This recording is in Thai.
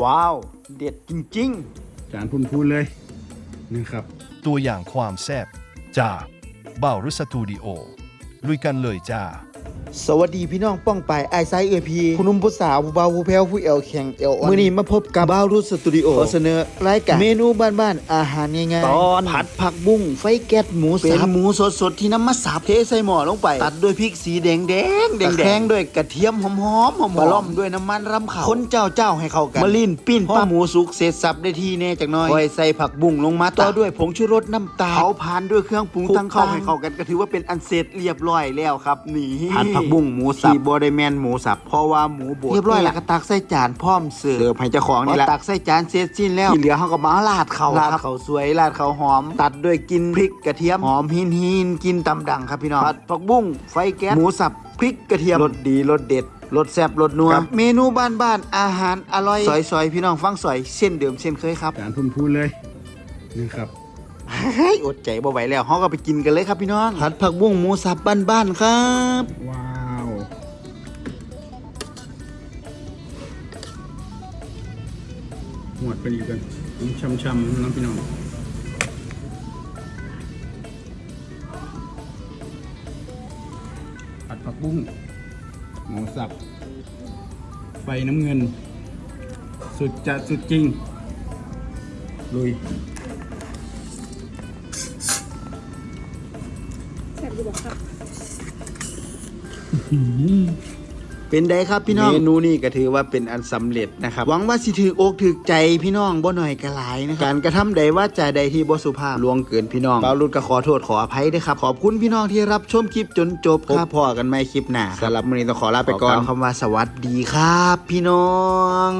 ว้าว เด็ดจริงจานพูนๆเลยนะครับ ตัวอย่างความแซ่บจากเบ้ารุสตูดิโอลุยกันเลยจ้าๆ สวัสดีพี่น้องป้องไปไอไซเอพีผู้หนุ่มผู้สาวผู้เบาผู้แพ้วผู้เอวแข็งเอวอ่อนมื่อนี้มาพบกับบ้าวรุสตูดิโอขอเสนอรายการเมนูบ้านๆอาหารง่ายๆตอนผัดผักบุ้งไฟแก๊สหมูสับเป็นหมูสดๆที่น้ำมาสับเทใส่หม้อลงไป ตัดด้วยพริกสีแดงแดงแดงแดงด้วยกระเทียมหอมๆหอมๆบะล่อมด้วยน้ำมันรำขาวคนเจ้าเจ้าให้เข้ากันมะลินปิ้นปั๊บหมูสุกเสร็จสับได้ทีแน่จักหน่อยค่อยใส่ผักบุ้งลงมาต่อด้วยผงชูรสน้ำตาลเผาผ่านด้วยเครื่องปรุงตั้งเข้าให้เข้ากันก็ถือว่าเป็นอันเสร็จเรียบร้อยแล้วครับนี่ผัดผักบุ้งหมูสับบอดแมนหมูสับเพราะว่าหมูบดเรียบร้อยแล้วก็ตักใส่จานพร้อมเสิร์ฟเสิร์ฟให้เจ้าของนี่แหละตักใส่จานเสร็จสิ้นแล้วที่เหลือเขาก็มาราดเขาราดเขาสวยราดเขาหอม ตัดด้วยกินพริกกระเทียมหอมหินหินกินตำดังครับพี่น้องผัดผักบุ้งไฟแก๊สหมูสับพริกกระเทียมรสดีรสเด็ดรสแซ่บรสนัวเมนูบ้านๆอาหารอร่อยซอยๆพี่น้องฟังซอยเส้นเดิมเส้นเคยครับจานพูนๆเลยนะครับเฮ้ยอดใจบ่ไหวแล้วเขาก็ไปกินกันเลยครับพี่น้องผัดผักบุ้งหมูสับบ้านๆครับ หวดไปอีกกันช้ำๆน้องพี่น้องผัดผักบุ้งหมูสับ ไฟน้ำเงิน สุดจะสุดจริง ลุย เป็นไดครับพี่น้อง เมนูนี่ก็ถือว่าเป็นอันสำเร็จนะครับ หวังว่าสิถืออกถือใจพี่น้องบ่หน่อยกระหลายนะครับการกระทำใดว่าจาใดที่บ่สุภาพลวงเกินพี่น้องเปาลุดก็ขอโทษขออภัยด้วยครับ ขอบคุณพี่น้องที่รับชมคลิปจนจบครับพอกันไหมคลิปหน้าสำหรับมื้อนี้ต้องขอลาไปก่อนคำว่าสวัสดีครับ พี่น้อง